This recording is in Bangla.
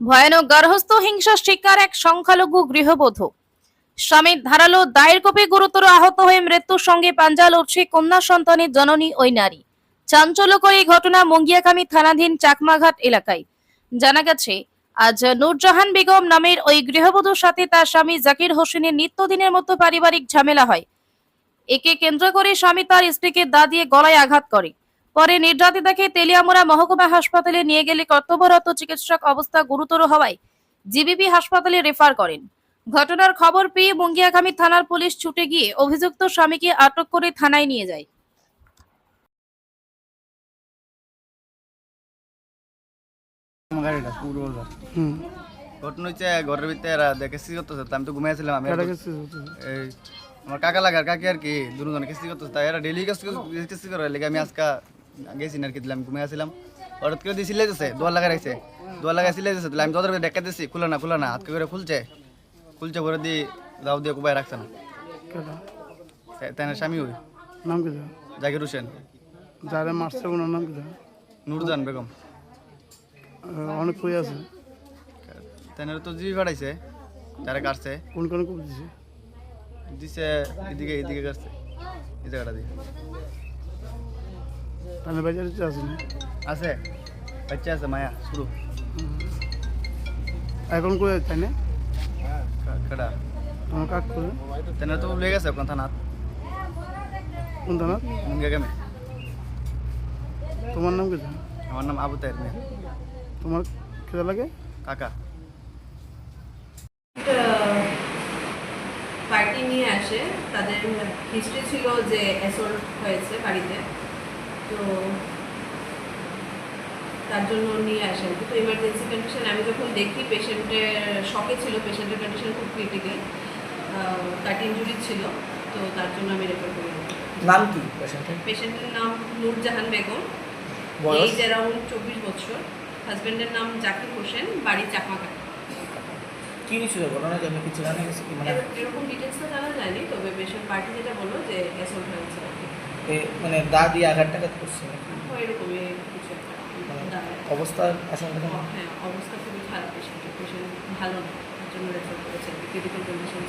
ভয়ানক গার্হস্থ হিংসার শিকার এক সংখ্যালঘু গৃহবধূ। স্বামীর ধারালো দায়ের কোপে গুরুতর আহত হয়ে মৃত্যুর সঙ্গে পাঞ্জা লড়ছে কন্যা সন্তানের জননী ওই নারী। চাঞ্চল্যকর এই ঘটনা মঙ্গিয়াকামী থানাধীন চাকমাঘাট এলাকায়। জানা গেছে, আজ নূরজাহান বেগম নামের ওই গৃহবধূর সাথে তার স্বামী জাকির হোসেনের নিত্যদিনের মতো পারিবারিক ঝামেলা হয়। একে কেন্দ্র করে স্বামী তার স্ত্রীকে দা দিয়ে গলায় আঘাত করে। পরে নির্যাতিতাকে তেলিয়ামুড়া মহকুমা হাসপাতালে নিয়ে গেলে কর্তব্যরত চিকিৎসক অবস্থা গুরুতর হওয়ায় জিবিপি হাসপাতালে রেফার করেন। ঘটনার খবর পেয়ে মুঙ্গিয়াকামী থানার পুলিশ ছুটে গিয়ে অভিযুক্ত স্বামীকে আটক করে থানায় নিয়ে যায়। ঘটনা হচ্ছে ঘরের ভিতরে এরা দেখে সিজ করতেছে আমি তো ঘুমাইছিলাম আমি। এই আমার কাকা লাগার কাকি আর কি দুজন কিস্তি করতেছে তাই এরা ডেলি কিস্তি করে লেগে আমি আজকে গেছি আর কি দিলাম ঘুমাই আসছিলাম হঠাৎ করে দিয়ে সিলাই দিচ্ছে দোয়ার লাগা রাখছে। দোয়ার লাগা সিলাই দিচ্ছে আমি তোদের দেখা দিচ্ছি খুলে না খুলে না হাত করে খুলছে। খুলছে ভরে দিয়ে দাও দিয়ে কুবাই রাখছে না। তাই- না স্বামী ওই। নাম কি জাকির হোসেন। যারা মারছে ওনার নাম কি নুরজান বেগম। অনেক কই আছে? না তো জিবি ফাটাইছে যারা কাটছে। কোন কোন কই দিছে? দিছে এদিকে এদিকে কাটছে। এই জায়গাটা দিয়ে। তাহলে বাজার দিতে আছে আছে। বাচ্চা আছে মায়া শুরু। এখন আছে তাই না? কেডা তোমার কাক করে? তেনে তো লেগে গেছে ওখান থানাত? কোন থানা মুঙ্গে গেমে তোমার নাম কি আমার নাম আবু তাহের তোমার খেতে লাগে? কাকা। পার্টি নিয়ে আসে। তাদের হিস্ট্রি ছিল যে অ্যাসল্ট হয়েছে বাড়িতে। তো তার জন্য নিয়ে আসে আর কি। তো ইমার্জেন্সি কন্ডিশন আমি যখন দেখি পেশেন্টের শকে ছিল পেশেন্টের কন্ডিশন খুব ক্রিটিক্যাল কাট ইঞ্জুরি ছিল তো তার জন্য আমি রেফার করি নাম কি পেশেন্টের পেশেন্টের নাম নূরজাহান বেগম। বয়স? অ্যারাউন্ড চব্বিশ বছর। হাজব্যান্ডের নাম জাকির হোসেন বাড়ি চাকমাঘাট কি হয়েছিল ঘটনা কি? কিছু জানি মানে এরকম ডিটেলসটা জানা যায়নি তবে পেশেন্ট পার্টি যেটা বলল যে অ্যাসল্ট হয়েছে মানে দা দিয়ে আঘাত টাঘাত করছে এরকমই কিছু একটা অবস্থা আশঙ্কা হ্যাঁ অবস্থা খুবই খারাপ পেশেন্টের পেশেন্ট ভালো না জন্য রেফার করেছে ক্রিটিক্যাল কন্ডিশন